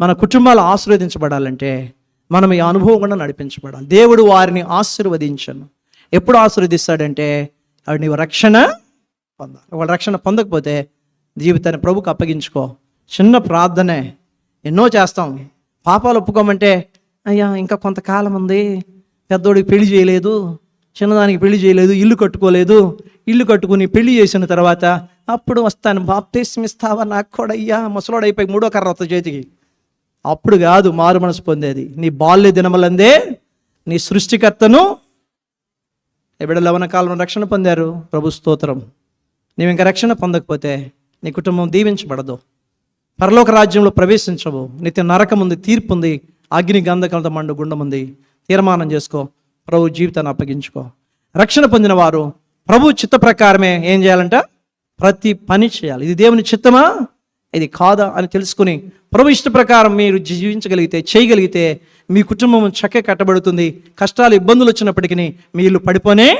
మన కుటుంబాలు ఆశీర్వదించబడాలంటే మనం ఈ అనుభవం కూడా నడిపించబడాలి. దేవుడు వారిని ఆశీర్వదించను. ఎప్పుడు ఆశీర్వదిస్తాడంటే వాడిని నీవు రక్షణ పొందాలి. వాళ్ళ రక్షణ పొందకపోతే జీవితాన్ని ప్రభుకు అప్పగించుకో. చిన్న ప్రార్థనే. ఎన్నో చేస్తాం. పాపాలు ఒప్పుకోమంటే అయ్యా ఇంకా కొంతకాలం ఉంది. పెద్దోడికి పెళ్ళి చేయలేదు. చిన్నదానికి పెళ్ళి చేయలేదు. ఇల్లు కట్టుకోలేదు. ఇల్లు కట్టుకుని పెళ్ళి చేసిన తర్వాత అప్పుడు వస్తాను. బాప్తీస్మిస్తావా నాకు కూడా అయ్యా. ముసలోడైపోయి మూడో కర్ర వస్తుంది చేతికి. అప్పుడు కాదు మారు మనసు పొందేది. నీ బాల్య దినములందే నీ సృష్టికర్తను ఎవిడ లవణ కాలంలో రక్షణ పొందారు. ప్రభు స్తోత్రం. నీవు ఇంకా రక్షణ పొందకపోతే నీ కుటుంబం దీవించబడదు. పరలోక రాజ్యంలో ప్రవేశించవు. నిత్య నరకం ఉంది తీర్పు ఉంది అగ్ని గంధకాలతో మండు గుండం ఉంది తీర్మానం చేసుకో. ప్రభు జీవితాన్ని అప్పగించుకో. రక్షణ పొందిన వారు ప్రభు చిత్త ప్రకారమే ఏం చేయాలంట? ప్రతి పని చేయాలి. ఇది దేవుని చిత్తమా? ఇది కాదా అని తెలుసుకుని ప్రభు ఇష్ట ప్రకారం మీరు జీవించగలిగితే చేయగలిగితే మీ కుటుంబం చక్క కట్టబడుతుంది. కష్టాలు ఇబ్బందులు వచ్చినప్పటికీ మీ ఇల్లు పడిపోనే